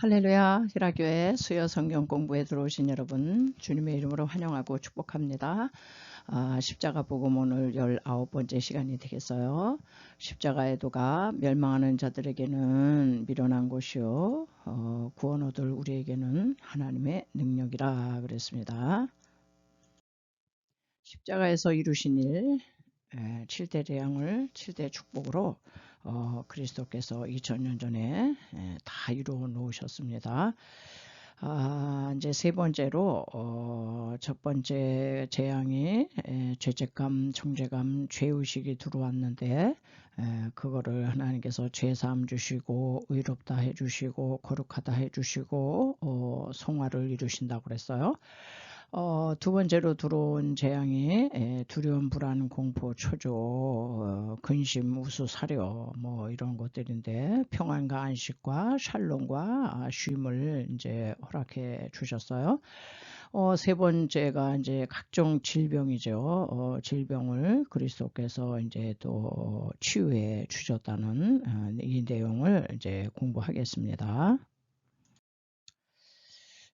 할렐루야 히라교회 수요 성경 공부에 들어오신 여러분 주님의 이름으로 환영하고 축복합니다. 아, 십자가 복음 오늘 19번째 시간이 되겠어요. 십자가의 도가 멸망하는 자들에게는 미련한 곳이요 어, 구원 얻을 우리에게는 하나님의 능력이라 그랬습니다. 십자가에서 이루신 일 7대 대양을 7대 축복으로 어, 그리스도께서 2000년 전에 에, 다 이루어 놓으셨습니다. 아, 이제 세 번째로 어, 첫 번째 재앙이 에, 죄책감, 정죄감, 죄의식이 들어왔는데 에, 그거를 하나님께서 죄사함 주시고 의롭다 해주시고 거룩하다 해주시고 어, 성화를 이루신다고 그랬어요. 어, 두 번째로 들어온 재앙이 에, 두려움, 불안, 공포, 초조, 어, 근심, 우수, 사려 뭐 이런 것들인데 평안과 안식과 샬롬과 쉼을 이제 허락해 주셨어요. 어, 세 번째가 이제 각종 질병이죠. 어, 질병을 그리스도께서 이제 또 치유해 주셨다는 어, 이 내용을 이제 공부하겠습니다.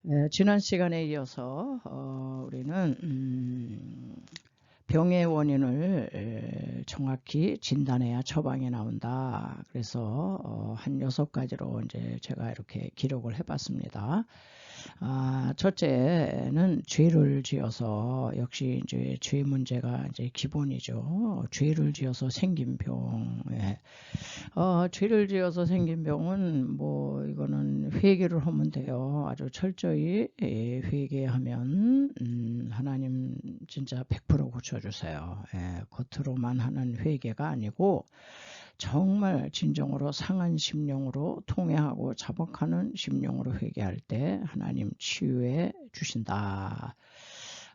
네, 지난 시간에 이어서 어, 우리는 음, 병의 원인을 정확히 진단해야 처방이 나온다. 그래서 어, 한 여섯 가지로 이제 제가 이렇게 기록을 해봤습니다. 아, 첫째는 죄를 지어서 역시 이제 죄 문제가 이제 기본이죠. 죄를 지어서 생긴 병. 예. 어, 죄를 지어서 생긴 병은 뭐 이거는 회개를 하면 돼요. 아주 철저히 예, 회개하면 음, 하나님 진짜 100% 고쳐주세요. 예, 겉으로만 하는 회개가 아니고 정말 진정으로 상한 심령으로 통회하고 자복하는 심령으로 회개할 때 하나님 치유해 주신다.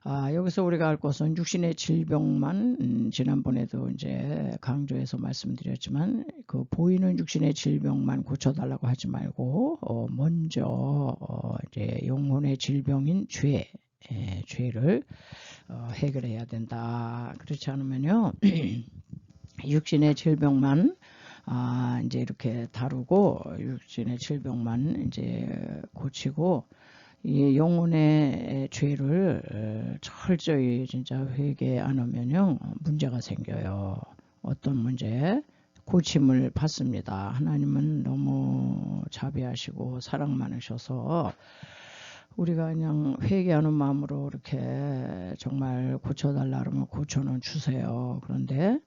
아, 여기서 우리가 알 것은 육신의 질병만 음, 지난번에도 이제 강조해서 말씀드렸지만 그 보이는 육신의 질병만 고쳐달라고 하지 말고 어, 먼저 어, 이제 영혼의 질병인 죄, 에, 죄를 어, 해결해야 된다. 그렇지 않으면요. 육신의 질병만 아, 이제 이렇게 다루고 육신의 질병만 이제 고치고 이 영혼의 죄를 철저히 진짜 회개 안 하면요 문제가 생겨요. 어떤 문제? 고침을 받습니다. 하나님은 너무 자비하시고 사랑 많으셔서 우리가 그냥 회개하는 마음으로 이렇게 정말 고쳐달라 그러면 고쳐는 주세요. 그런데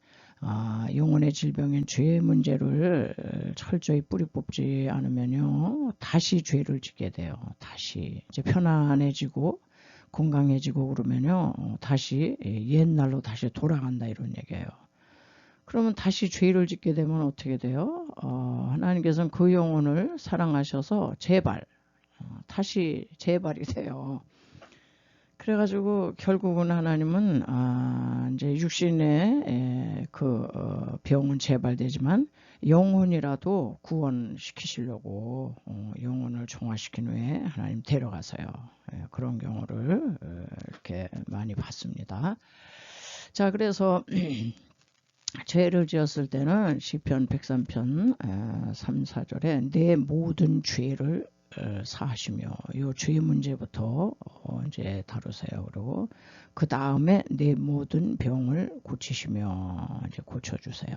아, 영혼의 질병인 죄의 문제를 철저히 뿌리 뽑지 않으면요 다시 죄를 짓게 돼요. 다시 이제 편안해지고 건강해지고 그러면요 다시 옛날로 다시 돌아간다 이런 얘기예요. 그러면 다시 죄를 짓게 되면 어떻게 돼요? 어, 하나님께서는 그 영혼을 사랑하셔서 제발 어, 다시 재발이 돼요. 그래가지고 결국은 하나님은 아 이제 육신의 그 어, 병은 재발되지만 영혼이라도 구원시키시려고 어, 영혼을 종화시킨 후에 하나님 데려가서요. 예, 그런 경우를 어, 이렇게 많이 봤습니다. 자 그래서 죄를 지었을 때는 시편 103편 3, 4절에 내 모든 죄를 사하시며 요죄 문제부터 어, 이제 다루세요. 그리고 그 다음에 내 모든 병을 고치시며 이제 고쳐주세요.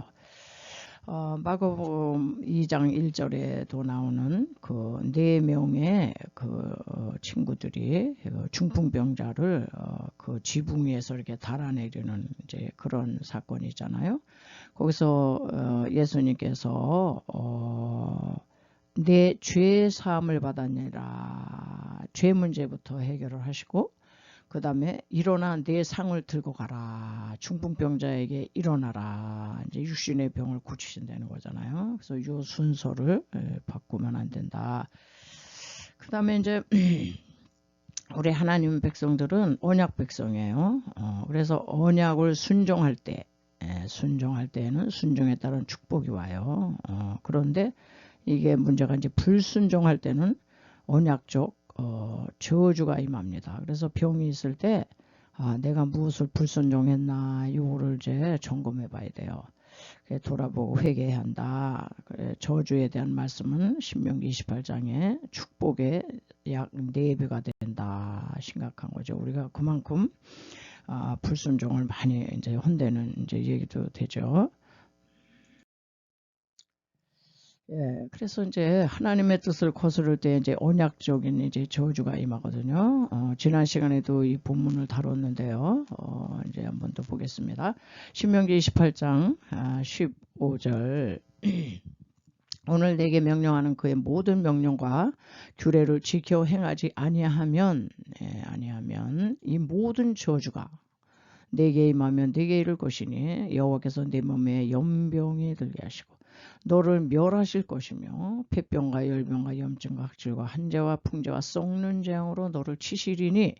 어, 마가복음 2장 1절에도 나오는 그 네 명의 그 어, 친구들이 그 중풍병자를 어, 그 지붕 위에서 이렇게 달아내리는 이제 그런 사건이잖아요. 거기서 어, 예수님께서 어, 내 죄 사함을 받았느라. 죄 문제부터 해결을 하시고 그 다음에 일어나 내 상을 들고 가라. 중풍병자에게 일어나라. 이제 육신의 병을 고치신다는 거잖아요. 그래서 이 순서를 바꾸면 안 된다. 그 다음에 이제 우리 하나님 백성들은 언약 백성이에요. 어, 그래서 언약을 순종할 때 순종할 때에는 순종에 따른 축복이 와요. 어, 그런데 이게 문제가 이제 불순종할 때는 언약적 어, 저주가 임합니다. 그래서 병이 있을 때 아, 내가 무엇을 불순종했나 이거를 이제 점검해 봐야 돼요. 돌아보고 회개해야 한다. 그래, 저주에 대한 말씀은 신명기 28장에 축복의 약 4배가 된다 심각한 거죠. 우리가 그만큼 아, 불순종을 많이 이제 혼내는 이제 얘기도 되죠. 예, 그래서 이제 하나님의 뜻을 거스를 때 이제 언약적인 이제 저주가 임하거든요. 어, 지난 시간에도 이 본문을 다뤘는데요. 어, 이제 한번 더 보겠습니다. 신명기 28장 아, 15절. 오늘 내게 명령하는 그의 모든 명령과 규례를 지켜 행하지 아니하면, 예, 아니하면 이 모든 저주가 내게 임하면 내게 이를 것이니 여호와께서 내 몸에 연병이 들게 하시고 너를 멸하실 것이며 폐병과 열병과 염증과 학질과 한재와 풍재와 썩는 재앙으로 너를 치시리니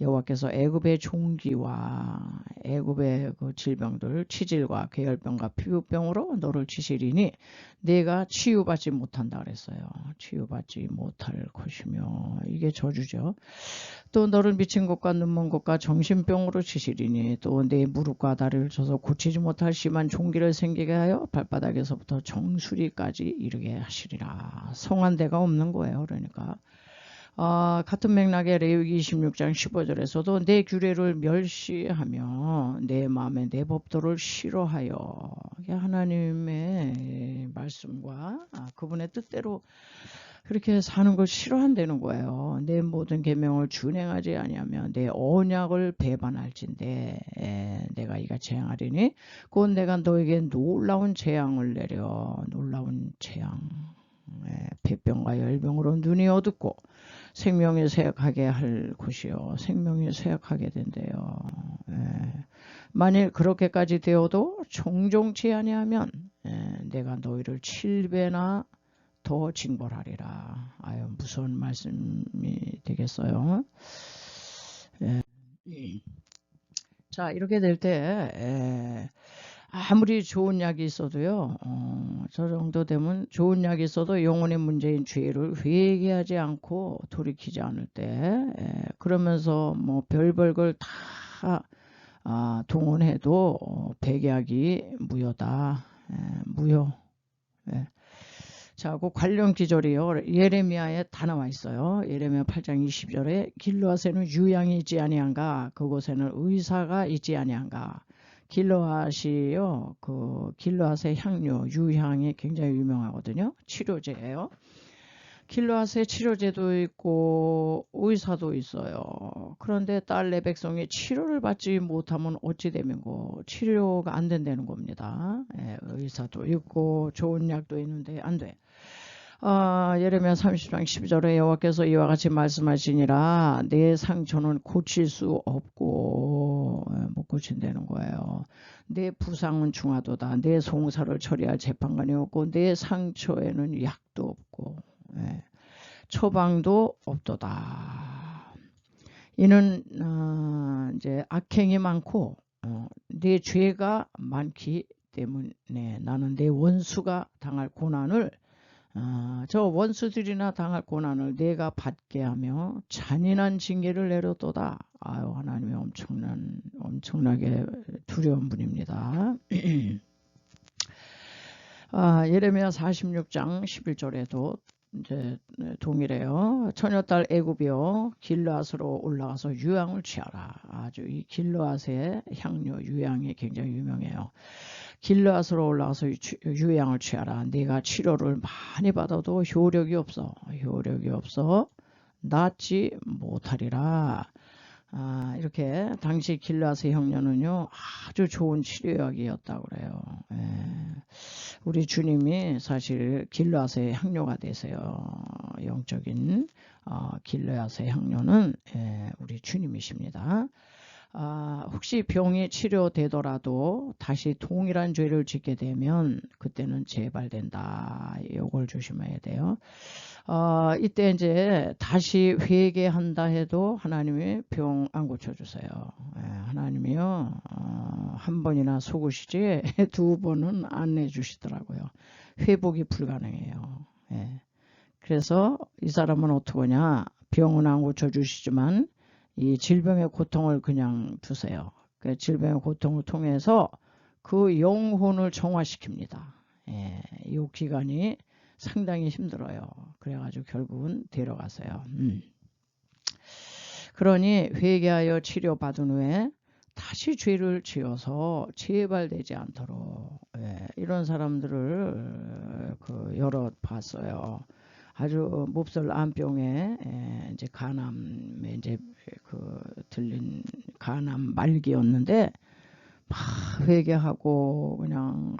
여호와께서 애굽의 종기와 애굽의 그 질병들 치질과 계열병과 피부병으로 너를 치시리니 내가 치유받지 못한다 그랬어요. 치유받지 못할 것이며 이게 저주죠. 또 너를 미친 것과 눈먼 것과 정신병으로 치시리니 또 내 무릎과 다리를 쳐서 고치지 못할 심한 종기를 생기게 하여 발바닥에서부터 정수리까지 이르게 하시리라. 성한 데가 없는 거예요. 그러니까 어, 같은 맥락의 레위기 26장 15절에서도 내 규례를 멸시하며 내 마음에 내 법도를 싫어하여. 하나님의 말씀과 아, 그분의 뜻대로 그렇게 사는 걸 싫어한다는 거예요. 내 모든 계명을 준행하지 아니하며 내 언약을 배반할진대. 에, 내가 이같이 행하리니 곧 내가 너에게 놀라운 재앙을 내려. 놀라운 재앙. 에, 폐병과 열병으로 눈이 어둡고 생명이 쇠약하게 할 곳이요. 생명이 쇠약하게 된대요. 예. 만일 그렇게까지 되어도 종종치 아니하면 예, 내가 너희를 7배나 더 징벌하리라. 아유 무서운 말씀이 되겠어요. 예. 자 이렇게 될때 예. 아무리 좋은 약이 있어도요, 어, 저 정도 되면 좋은 약이 있어도 영혼의 문제인 죄를 회개하지 않고 돌이키지 않을 때, 에, 그러면서 뭐 별별 걸다 아, 동원해도 어, 백약이 무효다. 에, 무효. 예. 자, 그 관련 기절이요. 예레미야에 다 나와 있어요. 예레미야 8장 20절에 길로아세는 유양이 있지 아니한가 그곳에는 의사가 있지 아니한가 길로앗이요. 그 길로앗의 향료, 유향이 굉장히 유명하거든요. 치료제예요. 길로앗의 치료제도 있고 의사도 있어요. 그런데 딸내 백성이 치료를 받지 못하면 어찌 되면고 치료가 안 된다는 겁니다. 예, 의사도 있고 좋은 약도 있는데 안 돼. 어, 예레미야 30장 12절에 여호와께서 이와 같이 말씀하시니라 내 상처는 고칠 수 없고 예, 못 고친다는 거예요. 내 부상은 중하도다. 내 송사를 처리할 재판관이 없고 내 상처에는 약도 없고 예, 처방도 없도다. 이는 어, 이제 악행이 많고 어, 내 죄가 많기 때문에 나는 내 원수가 당할 고난을 아, 저 원수들이나 당할 고난을 내가 받게 하며 잔인한 징계를 내려도다. 아유 하나님의 엄청난 엄청나게 두려운 분입니다. 아, 예레미야 46장 11절에도 이제 동일해요. 처녀딸 애굽이여 길르앗으로 올라가서 유향을 취하라. 아주 이 길르앗의 향료 유향이 굉장히 유명해요. 길르앗으로 올라가서 유양을 취하라. 네가 치료를 많이 받아도 효력이 없어. 효력이 없어. 낫지 못하리라. 아, 이렇게 당시 길르앗의 형녀는요 아주 좋은 치료약이었다고 그래요. 예. 우리 주님이 사실 길르앗의 향료가 되세요. 영적인 어, 길르앗의 향료는 예, 우리 주님이십니다. 아, 혹시 병이 치료되더라도 다시 동일한 죄를 짓게 되면 그때는 재발된다. 이걸 조심해야 돼요. 어, 이때 이제 다시 회개한다 해도 하나님이 병 안 고쳐주세요. 예, 하나님이요 어, 한 번이나 속으시지 두 번은 안 내주시더라고요. 회복이 불가능해요. 예. 그래서 이 사람은 어떡하냐 병은 안 고쳐주시지만 이 질병의 고통을 그냥 두세요. 그 질병의 고통을 통해서 그 영혼을 정화시킵니다. 예, 이 기간이 상당히 힘들어요. 그래가지고 결국은 데려가서요. 음. 그러니 회개하여 치료받은 후에 다시 죄를 지어서 재발되지 않도록 예, 이런 사람들을 그 여러 봤어요. 아주 몹쓸 암병에 예, 이제 간암에 이제 그 들린 간암 말기였는데 막 회개하고 그냥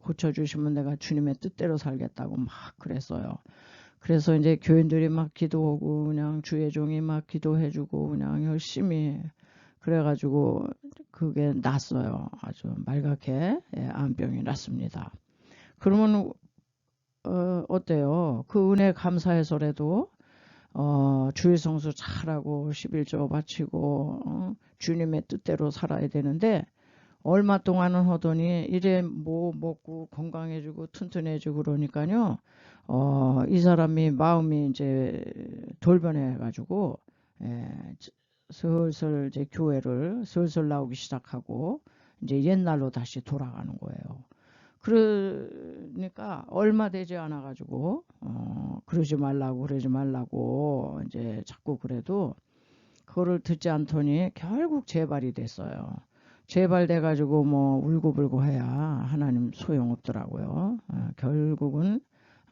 고쳐주시면 내가 주님의 뜻대로 살겠다고 막 그랬어요. 그래서 이제 교인들이 막 기도하고 그냥 주의 종이 막 기도해주고 그냥 열심히 그래가지고 그게 났어요. 아주 말갛게 예, 암병이 났습니다. 그러면 어, 어때요? 그 은혜 감사해서라도 어, 주의 성수 잘하고 11조 바치고 어, 주님의 뜻대로 살아야 되는데 얼마 동안은 하더니 이래 뭐 먹고 건강해지고 튼튼해지고 그러니까요. 어, 이 사람이 마음이 이제 돌변해 가지고 예, 슬슬 이제 교회를 슬슬 나오기 시작하고 이제 옛날로 다시 돌아가는 거예요. 그러니까 얼마 되지 않아 가지고 어, 그러지 말라고 그러지 말라고 이제 자꾸 그래도 그거를 듣지 않더니 결국 재발이 됐어요. 재발돼 가지고 뭐 울고불고 해야 하나님 소용없더라고요. 어, 결국은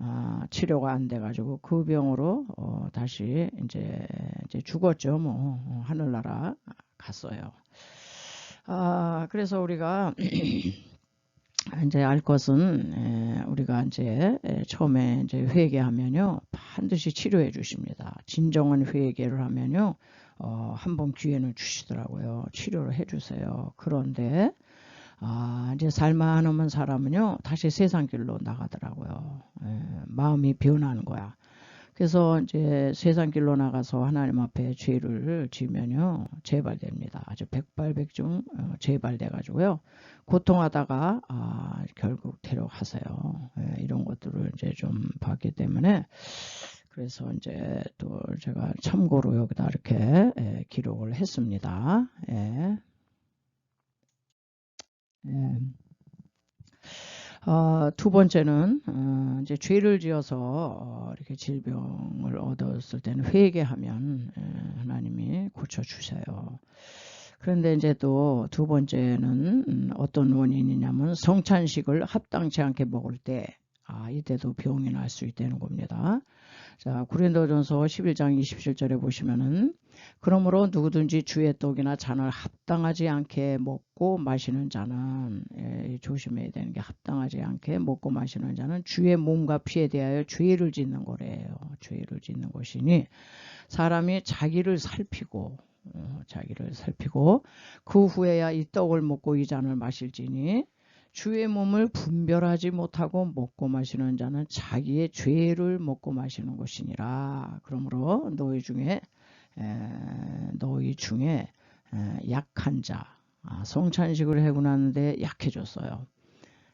아, 치료가 안 돼 가지고 그 병으로 어, 다시 이제, 이제 죽었죠. 뭐 어, 하늘나라 갔어요. 아, 그래서 우리가 이제 알 것은 우리가 이제 처음에 이제 회개하면요 반드시 치료해 주십니다. 진정한 회개를 하면요 어, 한 번 기회는 주시더라고요. 치료를 해 주세요. 그런데 아, 이제 살만하면 사람은요 다시 세상 길로 나가더라고요. 에, 마음이 변하는 거야. 그래서 이제 세상 길로 나가서 하나님 앞에 죄를 지면요 재발됩니다. 아주 백발백중 어, 재발돼 가지고요 고통하다가 아, 결국 데려가세요. 예, 이런 것들을 이제 좀 봤기 때문에 그래서 이제 또 제가 참고로 여기다 이렇게 예, 기록을 했습니다. 예. 예. 어, 두 번째는 어, 이제 죄를 지어서 어, 이렇게 질병을 얻었을 때는 회개하면 예, 하나님이 고쳐 주세요. 그런데 이제 또 두 번째는 음, 어떤 원인이냐면 성찬식을 합당치 않게 먹을 때 아, 이때도 병이 날 수 있다는 겁니다. 자, 구린도전서 11장 27절에 보시면은 그러므로 누구든지 주의 떡이나 잔을 합당하지 않게 먹고 마시는 자는 예, 조심해야 되는 게 합당하지 않게 먹고 마시는 자는 주의 몸과 피에 대하여 죄를 짓는 거래요. 죄를 짓는 것이니 사람이 자기를 살피고 어, 자기를 살피고 그 후에야 이 떡을 먹고 이 잔을 마실지니 주의 몸을 분별하지 못하고 먹고 마시는 자는 자기의 죄를 먹고 마시는 것이니라. 그러므로 너희 중에 너희 중에 약한 자 아, 성찬식을 해고 났는데 약해졌어요.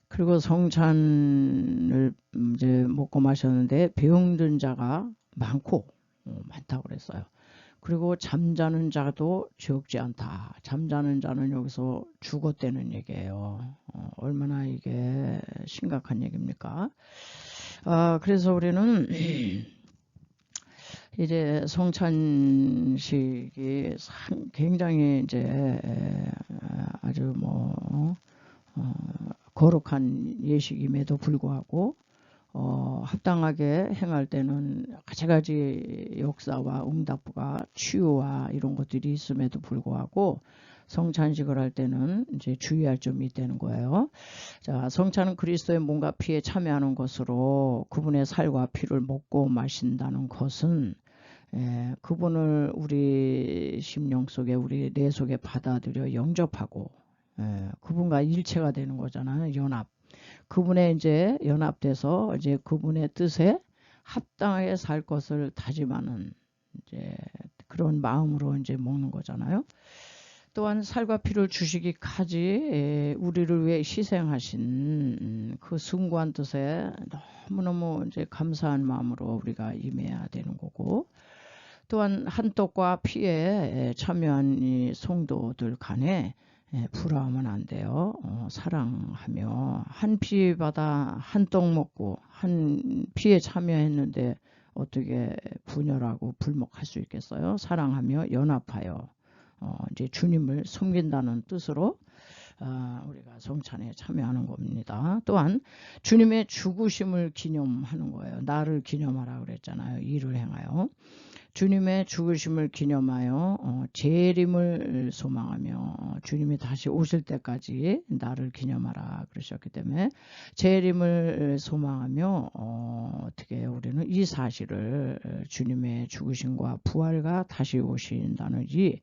그리고 성찬을 이제 먹고 마셨는데 병든 자가 많고 어, 많다고 그랬어요. 그리고 잠자는 자도 적지 않다. 잠자는 자는 여기서 죽었다는 얘기예요. 어, 얼마나 이게 심각한 얘기입니까? 아, 그래서 우리는 이제 성찬식이 굉장히 이제 아주 뭐 어, 거룩한 예식임에도 불구하고 어, 합당하게 행할 때는 가지가지 역사와 응답과 치유와 이런 것들이 있음에도 불구하고 성찬식을 할 때는 이제 주의할 점이 있다는 거예요. 자, 성찬은 그리스도의 몸과 피에 참여하는 것으로 그분의 살과 피를 먹고 마신다는 것은 예, 그분을 우리 심령 속에 우리 내 속에 받아들여 영접하고 예, 그분과 일체가 되는 거잖아요. 연합. 그분의 이제 연합돼서 이제 그분의 뜻에 합당하게 살 것을 다짐하는 이제 그런 마음으로 이제 먹는 거잖아요. 또한 살과 피를 주시기까지 예, 우리를 위해 희생하신 그 숭고한 뜻에 너무너무 이제 감사한 마음으로 우리가 임해야 되는 거고 또한 한떡과 피에 참여한 이 성도들 간에 예, 불화하면 안 돼요. 어, 사랑하며 한 피 받아 한 떡 먹고 한 피에 참여했는데 어떻게 분열하고 불목할 수 있겠어요? 사랑하며 연합하여 어, 이제 주님을 섬긴다는 뜻으로 어, 우리가 성찬에 참여하는 겁니다. 또한 주님의 죽으심을 기념하는 거예요. 나를 기념하라 그랬잖아요. 일을 행하여. 주님의 죽으심을 기념하여 어, 재림을 소망하며 어, 주님이 다시 오실 때까지 나를 기념하라 그러셨기 때문에 재림을 소망하며 어, 떻게? 우리는 이 사실을 주님의 죽으심과 부활과 다시 오신다는 이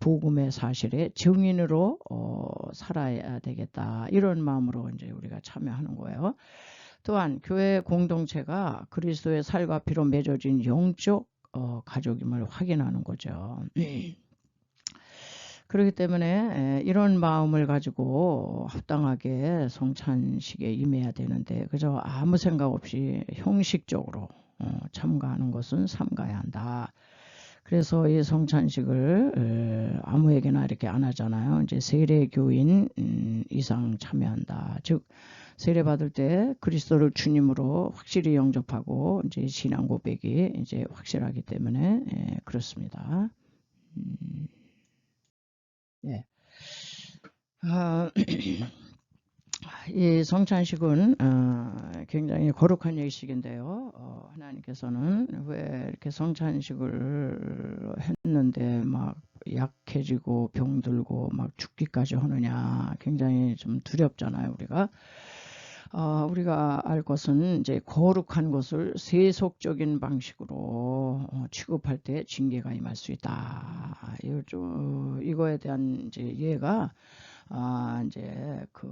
복음의 사실의 증인으로 어, 살아야 되겠다 이런 마음으로 이제 우리가 참여하는 거예요. 또한 교회 공동체가 그리스도의 살과 피로 맺어진 영적 어, 가족임을 확인하는 거죠. 그렇기 때문에 이런 마음을 가지고 합당하게 성찬식에 임해야 되는데 그저 아무 생각 없이 형식적으로 어, 참가하는 것은 삼가야 한다. 그래서 이 성찬식을 아무에게나 이렇게 안 하잖아요. 이제 세례교인 음, 이상 참여한다. 즉 세례 받을 때 그리스도를 주님으로 확실히 영접하고 이제 신앙 고백이 이제 확실하기 때문에 예, 그렇습니다. 음, 예. 아, 이 성찬식은 어, 굉장히 거룩한 예식인데요. 어, 하나님께서는 왜 이렇게 성찬식을 했는데 막 약해지고 병들고 막 죽기까지 하느냐 굉장히 좀 두렵잖아요 우리가. 어, 우리가 알 것은 이제 거룩한 것을 세속적인 방식으로 어, 취급할 때 징계가 임할 수 있다. 이거, 이거에 대한 이제 예가 아, 이제 그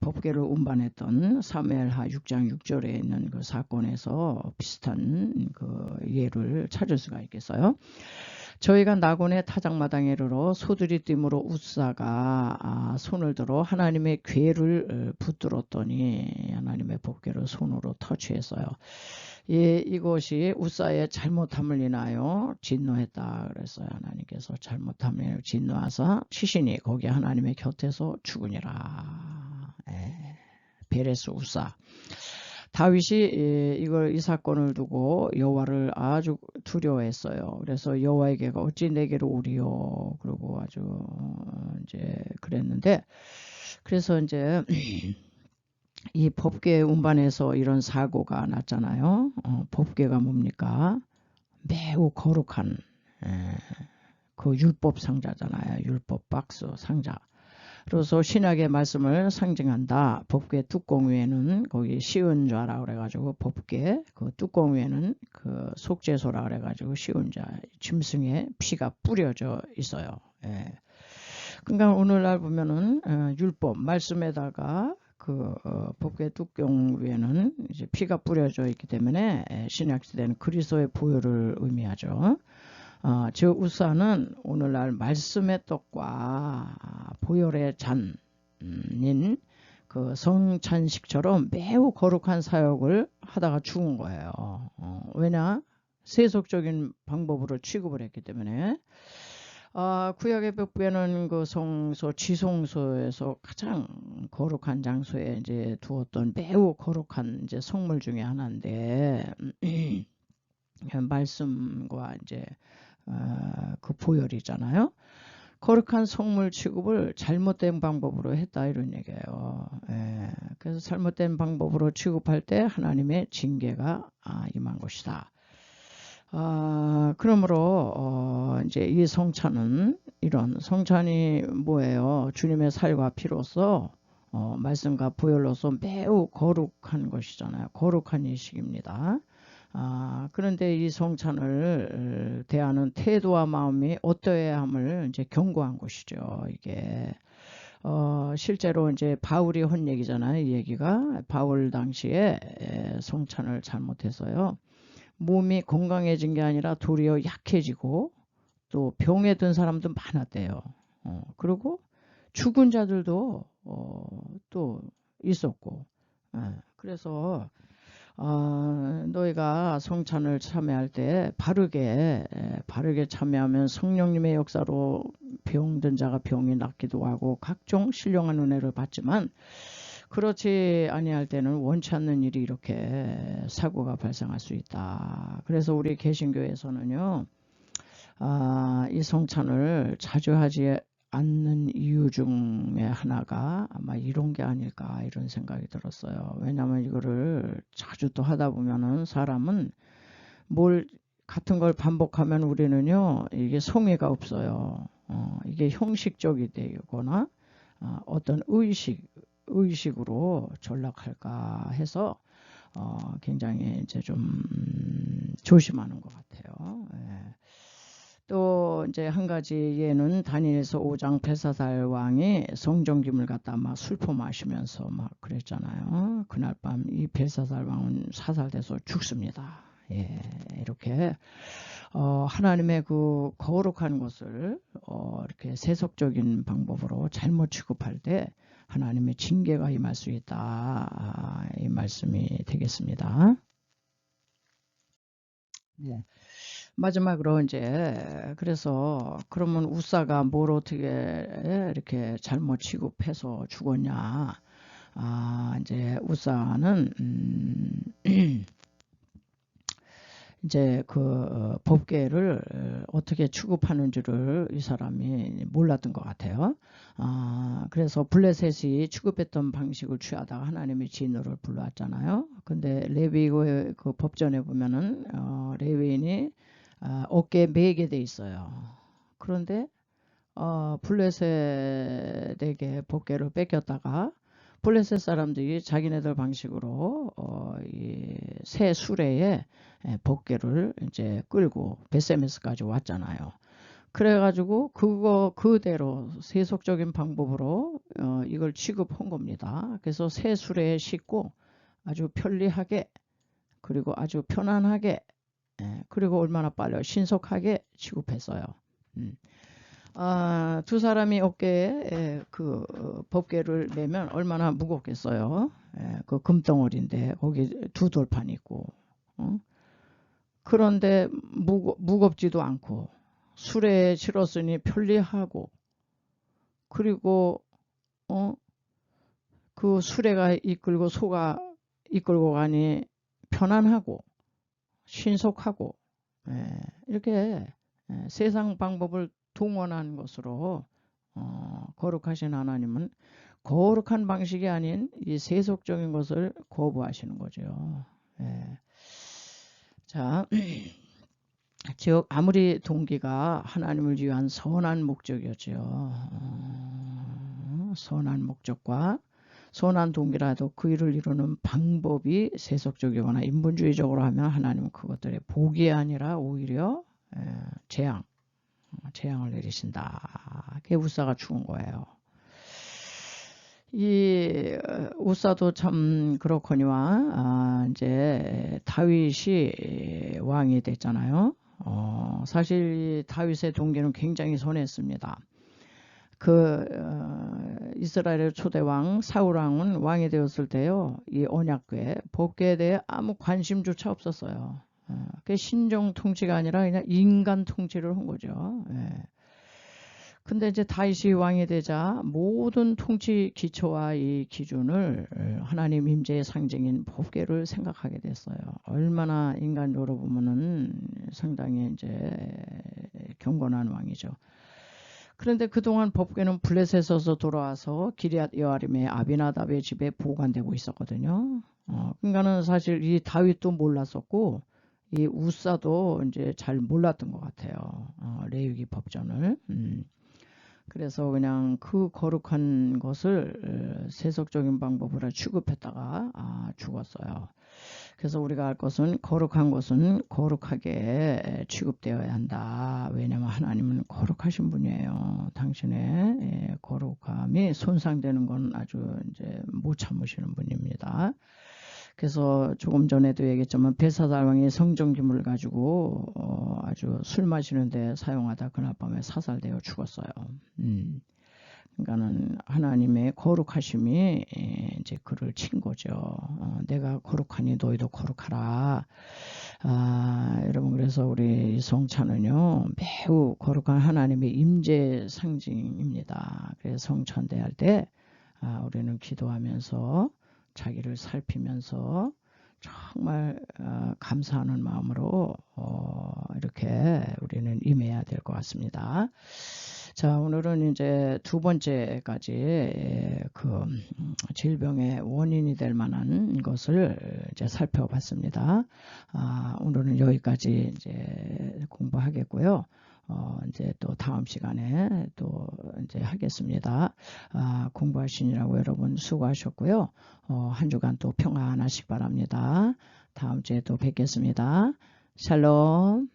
법계를 운반했던 사무엘하 6장 6절에 있는 그 사건에서 비슷한 그 예를 찾을 수가 있겠어요. 저희가 나곤의 타작마당에 이르러 소들이 띠으로 우사가 아, 손을 들어 하나님의 괴를 어, 붙들었더니 하나님의 법궤를 손으로 터치했어요. 예, 이것이 우사의 잘못함을 인하여 진노했다 그랬어요. 하나님께서 잘못함을 진노하사 시신이 거기 하나님의 곁에서 죽으니라. 예, 베레스 우사. 다윗이 이걸 이 사건을 두고 여호와를 아주 두려워했어요. 그래서 여호와에게 어찌 내게로 오리요. 그러고 아주 이제 그랬는데 그래서 이제 이 법계 운반에서 이런 사고가 났잖아요. 어, 법계가 뭡니까? 매우 거룩한 에, 그 율법 상자잖아요. 율법 박스 상자. 그래서 신약의 말씀을 상징한다. 법궤 뚜껑 위에는 거기 시은 자라 그래가지고 법궤 그 뚜껑 위에는 그 속죄소라 그래가지고 시은 자 짐승의 피가 뿌려져 있어요. 예. 그러니까 오늘날 보면은 어, 율법 말씀에다가 그 어, 법궤 뚜껑 위에는 이제 피가 뿌려져 있기 때문에 예, 신약 시대는 그리스도의 보혈을 의미하죠. 어, 저 우사는 오늘날 말씀의 떡과 보혈의 잔인 그 성찬식처럼 매우 거룩한 사역을 하다가 죽은 거예요. 어, 왜냐? 세속적인 방법으로 취급을 했기 때문에 아, 구약의 벽배는 그 성소 지성소에서 가장 거룩한 장소에 이제 두었던 매우 거룩한 이제 성물 중에 하나인데 말씀과 이제 아, 그 보혈이잖아요. 거룩한 성물 취급을 잘못된 방법으로 했다 이런 얘기예요. 예, 그래서 잘못된 방법으로 취급할 때 하나님의 징계가 아, 임한 것이다. 아, 그러므로 어, 이제 이 성찬은 이런 성찬이 뭐예요? 주님의 살과 피로서 어, 말씀과 보혈로서 매우 거룩한 것이잖아요. 거룩한 예식입니다. 아, 그런데 이 성찬을 어, 대하는 태도와 마음이 어떠해야 함을 이제 경고한 것이죠. 이게 어, 실제로 이제 바울이 한 얘기잖아요. 이 얘기가 바울 당시에 성찬을 잘못해서요. 몸이 건강해진 게 아니라 도리어 약해지고 또 병에 든 사람도 많았대요. 어, 그리고 죽은 자들도 어, 또 있었고. 예, 그래서 어, 너희가 성찬을 참여할 때 바르게 바르게 참여하면 성령님의 역사로 병든 자가 병이 낫기도 하고 각종 신령한 은혜를 받지만 그렇지 아니할 때는 원치 않는 일이 이렇게 사고가 발생할 수 있다. 그래서 우리 개신교에서는요. 아, 이 성찬을 자주 하지 않는 이유 중에 하나가 아마 이런 게 아닐까 이런 생각이 들었어요. 왜냐하면 이거를 자주 또 하다 보면은 사람은 뭘 같은 걸 반복하면 우리는요 이게 성의가 없어요. 어, 이게 형식적이 되거나 어, 어떤 의식 의식으로 전락할까 해서 어, 굉장히 이제 좀 음, 조심하는 것 같아요. 예. 또 이제 한 가지 예는 다니엘서 5장 벨사살 왕이 성정김을 갖다 막 술포 마시면서 막 그랬잖아요. 그날 밤이 벨사살 왕은 사살돼서 죽습니다. 예, 이렇게 어, 하나님의 그 거룩한 것을 어, 이렇게 세속적인 방법으로 잘못 취급할 때 하나님의 징계가 임할 수 있다. 아, 이 말씀이 되겠습니다. 예. 마지막으로 이제 그래서 그러면 우사가 뭘 어떻게 이렇게 잘못 취급해서 죽었냐? 아 이제 우사는 음, 이제 그 어, 법계를 어떻게 취급하는지를 이 사람이 몰랐던 것 같아요. 아, 그래서 블레셋이 취급했던 방식을 취하다가 하나님의 진노를 불러왔잖아요. 근데 레위의 그 법전에 보면은 어, 레위인이 어, 어깨에 매게 돼 있어요. 그런데 어, 블레셋에게 법계를 뺏겼다가 블레셋 사람들이 자기네들 방식으로 어, 이새 수레에 법계를 이제 끌고 베세메스까지 왔잖아요. 그래가지고 그거 그대로 세속적인 방법으로 어, 이걸 취급한 겁니다. 그래서 새 수레에 싣고 아주 편리하게 그리고 아주 편안하게 예, 그리고 얼마나 빨리 신속하게 취급했어요. 음. 아, 두 사람이 어깨에 그 법계를 매면 얼마나 무겁겠어요. 예, 그 금덩어리인데 거기 두 돌판 있고 어? 그런데 무거, 무겁지도 않고 술에 실었으니 편리하고 그리고 어? 그 수레가 이끌고 소가 이끌고 가니 편안하고 신속하고 예, 이렇게 예, 세상 방법을 동원한 것으로 어, 거룩하신 하나님은 거룩한 방식이 아닌 이 세속적인 것을 거부하시는 거죠. 예. 자, 즉 아무리 동기가 하나님을 위한 선한 목적이었죠. 어, 선한 목적과 선한 동기라도 그 일을 이루는 방법이 세속적이거나 인본주의적으로 하면 하나님은 그것들의 복이 아니라 오히려 예, 재앙, 재앙을 내리신다. 그게 우사가 죽은 거예요. 이 우사도 참 그렇거니와 아, 이제 다윗이 왕이 됐잖아요. 어, 사실 다윗의 동기는 굉장히 선했습니다. 그 어, 이스라엘의 초대왕 사울왕은 왕이 되었을 때요, 이 언약궤 법궤에 대해 아무 관심조차 없었어요. 어, 그 신정 통치가 아니라 그냥 인간 통치를 한 거죠. 예. 근데 이제 다윗이 왕이 되자 모든 통치 기초와 이 기준을 하나님 임재의 상징인 법계를 생각하게 됐어요. 얼마나 인간적으로 보면은 상당히 이제 경건한 왕이죠. 그런데 그동안 법궤는 블레셋에서 돌아와서 기리앗 여아림의 아비나답의 집에 보관되고 있었거든요. 어, 그러니까는 사실 이 다윗도 몰랐었고 이 우사도 이제 잘 몰랐던 것 같아요. 어, 레위기 법전을. 음. 그래서 그냥 그 거룩한 것을 세속적인 방법으로 취급했다가 아, 죽었어요. 그래서 우리가 알 것은 거룩한 것은 거룩하게 취급되어야 한다. 왜냐하면 하나님은 거룩하신 분이에요. 당신의 예, 거룩함이 손상되는 건 아주 이제 못 참으시는 분입니다. 그래서 조금 전에도 얘기했지만 베사달왕이 성정기물을 가지고 어 아주 술 마시는데 사용하다 그날 밤에 사살되어 죽었어요. 음. 그러니까는 하나님의 거룩하심이 예, 이제 그를 친 거죠. 어, 내가 거룩하니 너희도 거룩하라. 아, 여러분 그래서 우리 성찬은요 매우 거룩한 하나님의 임재 상징입니다. 그래서 성찬대할 때 아, 우리는 기도하면서 자기를 살피면서 정말 어, 감사하는 마음으로 어, 이렇게 우리는 임해야 될 것 같습니다. 자, 오늘은 이제 두 번째까지 그 음, 질병의 원인이 될 만한 것을 이제 살펴봤습니다. 아, 오늘은 여기까지 이제 공부하겠고요. 어, 이제 또 다음 시간에 또 이제 하겠습니다. 아, 공부하시느라고 여러분 수고하셨고요. 어, 한 주간 또 평안하시기 바랍니다. 다음 주에 또 뵙겠습니다. 샬롬.